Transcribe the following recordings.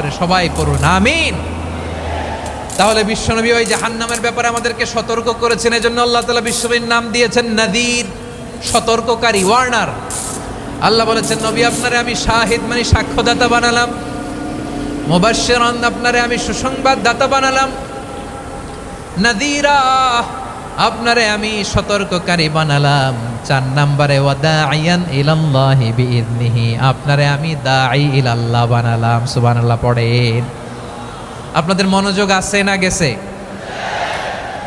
করে সবাই করুন, আমিন। তাহলে বিশ্বনবী ওই জাহান্নামের ব্যাপারে আমাদেরকে সতর্ক করেছেন, এজন্য আল্লাহ তালা বিশ্বনবীর নাম দিয়েছেন নাদির, সতর্ককারী, ওয়ার্নার। আল্লাহ বলেছেন, নবী, আপনারে আমি শাহিদ মানে সাক্ষ্যদাতা বানালাম। মুবাশশিরান, আপনারে আমি সুসংবাদ দাতা বানালাম। নাদিরা আপনারে আমি সতর্ককারী বানালাম। চার নাম্বারে ওয়াদাইয়ান ইলাল্লাহি বিইذনিহি আপনারে আমি দাঈ ইলাল্লাহ বানালাম। সুবহানাল্লাহ, পড়েন। আপনাদের মনোযোগ আছে না গেছে?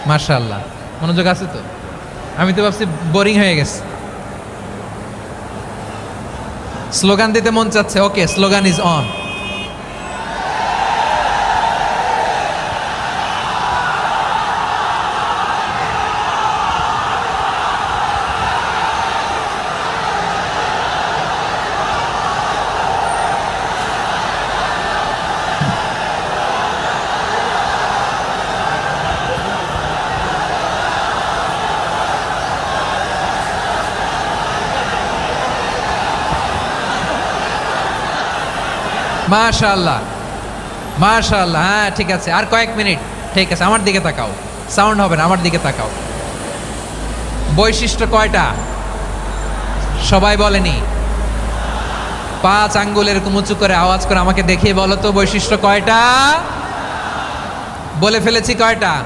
মাশাআল্লাহ। মনোযোগ আছে তো? আমি তো ভাবছি বোরিং হয়ে গেছে। স্লোগান দিতে মন চাচ্ছে। ওকে, স্লোগান ইজ অন মাশাআল্লাহ। মাশাআল্লাহ হ্যাঁ ঠিক আছে। আর কয়েক মিনিট। ঠিক আছে, আমার দিকে তাকাও। সাউন্ড হবে না, আমার দিকে তাকাও। বৈশিষ্ট্য কয়টা? সবাই বলেনি। পাঁচ আঙ্গুল এরকম উঁচু করে আওয়াজ করে আমাকে দেখিয়ে বলো তো বৈশিষ্ট্য কয়টা? বলে ফেলেছি কয়টা?